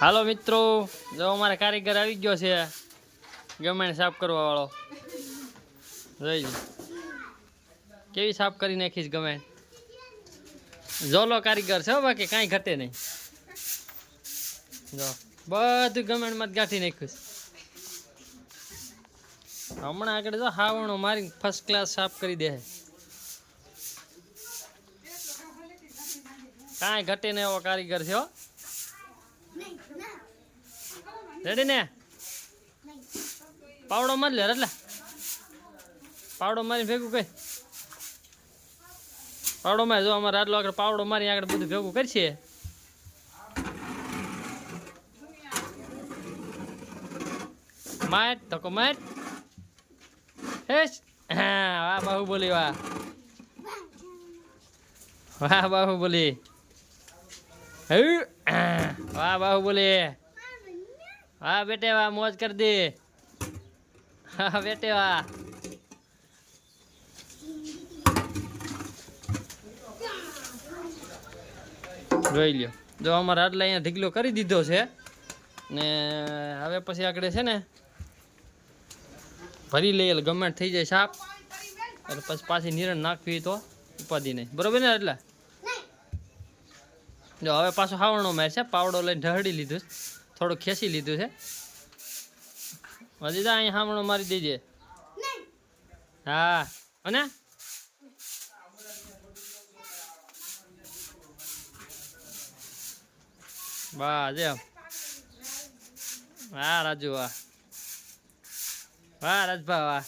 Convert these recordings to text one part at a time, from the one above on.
હાલો મિત્રો, જો અમારે કારીગર આવી ગયો છે ગમે સાફ કરવા વાળો. જોઈ કેવી સાફ કરી નાખીશ ગમે. જોલો કારીગર છે બાકી કાંઈ ઘટે નહીં. જો, બધું ગમેણમાં જ ગાંઠી નાખ્યું હમણાં આગળ જો હાવણો મારી ફર્સ્ટ ક્લાસ સાફ કરી દે કાંઈ ઘટે ને એવો કારીગર છે હો. રેડી ને? પાવડો મારી લે એટલે પાવડો મારી ભેગું કઈ પાવડો મારી, જો અમારે આટલો આગળ પાવડો મારી આગળ બધું ભેગું કરશે. માટ તકો માટ હેશ. હા, વાહ બાહુબલી વાહ. વાહ બાહુબલી હે વાહ બાહુબલી વાહ, બેટે, વાહ, મોજ કર દે. હા, બેટે, વાહ. જોઈ લ્યો. જો અમારે આટલા અહીંયા ઢીકલો કરી દીધો છે ને હવે પછી આગળ છે ને ભરી લઈએ ગમે થઈ જાય સાપ એટલે પછી પાછી નિરણ નાખવી તો ઉપાધિ નહીં. બરોબર ને, એટલે? જો હવે પાછો હાવણો માર છે પાવડો લઈને ઢહડી લીધું છે. થોડું ખેંચી લીધું છે. હજી જા અહીં હાવણો મારી દેજે. હા અને? વાહ જે વાહ રાજુ વાહ. વાહ રાજભા વાહ.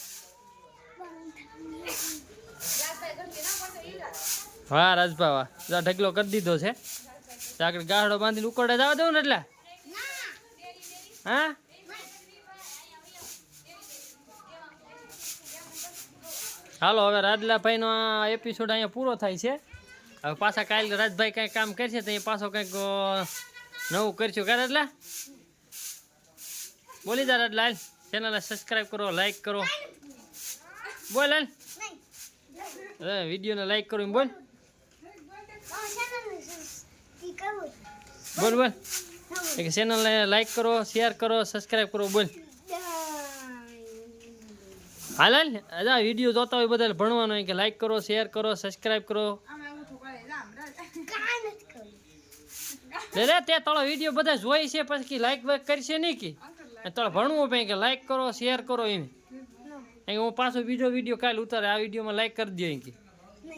વાહ રાજભા વાહ. ઢગલો કરી દીધો છે. આગળ ગાહડો બાંધીને ઉકળે જવા દઉં ને એટલે? હા? હાલો હવે રાજલાભાઈનો આ એપિસોડ અહીંયા પૂરો થાય છે. હવે પાછા કાલે રાજભાઈ કંઈક કામ કરશે તો એ પાછો કંઈક નવું કરશું. ક્યારે એટલે બોલી જા રાજલાલ. ચેનલને સબસ્ક્રાઈબ કરો લાઈક કરો. બોલ વિડીયોને લાઈક કરો એમ બોલ. બોલ બોલ. એક ચેનલને લાઈક કરો શેર કરો સબસ્ક્રાઈબ કરો બોલ. હાલ હાલ. અજા વીડિયો જોતા હોય બધા ભણવાનો હોય કે લાઈક કરો શેર કરો સબસ્ક્રાઈબ કરો. લે લે તે તળો વીડિયો બધા જોઈ છે પછી લાઈક વાઈક કરશે નહીં કે? તળ ભણવું પડે કે લાઈક કરો શેર કરો એમ. અહીં હું પાછો બીજો વીડિયો કાલ ઉતારે આ વિડીયોમાં લાઈક કરી દે કે.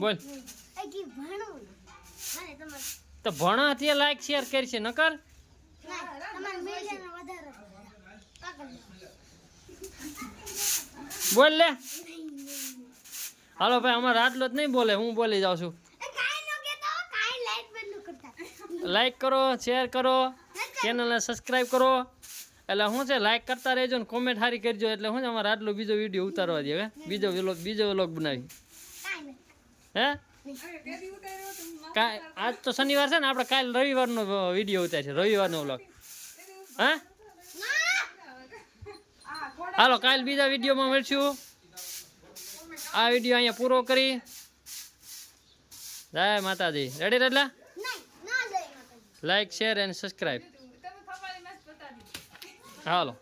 બોલ. તો ભણા તે લાઈક શેર કરશે નકર? બોલ લે. હાલો ભાઈ અમારે આટલો જ નહીં બોલે હું બોલી જાઉં છું. લાઈક કરો શેર કરો ચેનલને સબસ્ક્રાઈબ કરો. એટલે શું છે લાઈક કરતા રહેજો ને કોમેન્ટ સારી કરજો એટલે શું છે અમારે આટલો બીજો વીડિયો ઉતારવા દે હવે. બીજો વ્લોગ બીજો વ્લોગ બનાવી. હે? આજ તો શનિવાર છે ને આપણે કાલ રવિવારનો વીડિયો ઉતાર છે રવિવારનો વ્લોગ હા? હાલો કાલ બીજા વિડીયોમાં મળશું. આ વીડિયો અહીંયા પૂરો કરી. જય માતાજી. રેડી રેડલા like share and subscribe hello.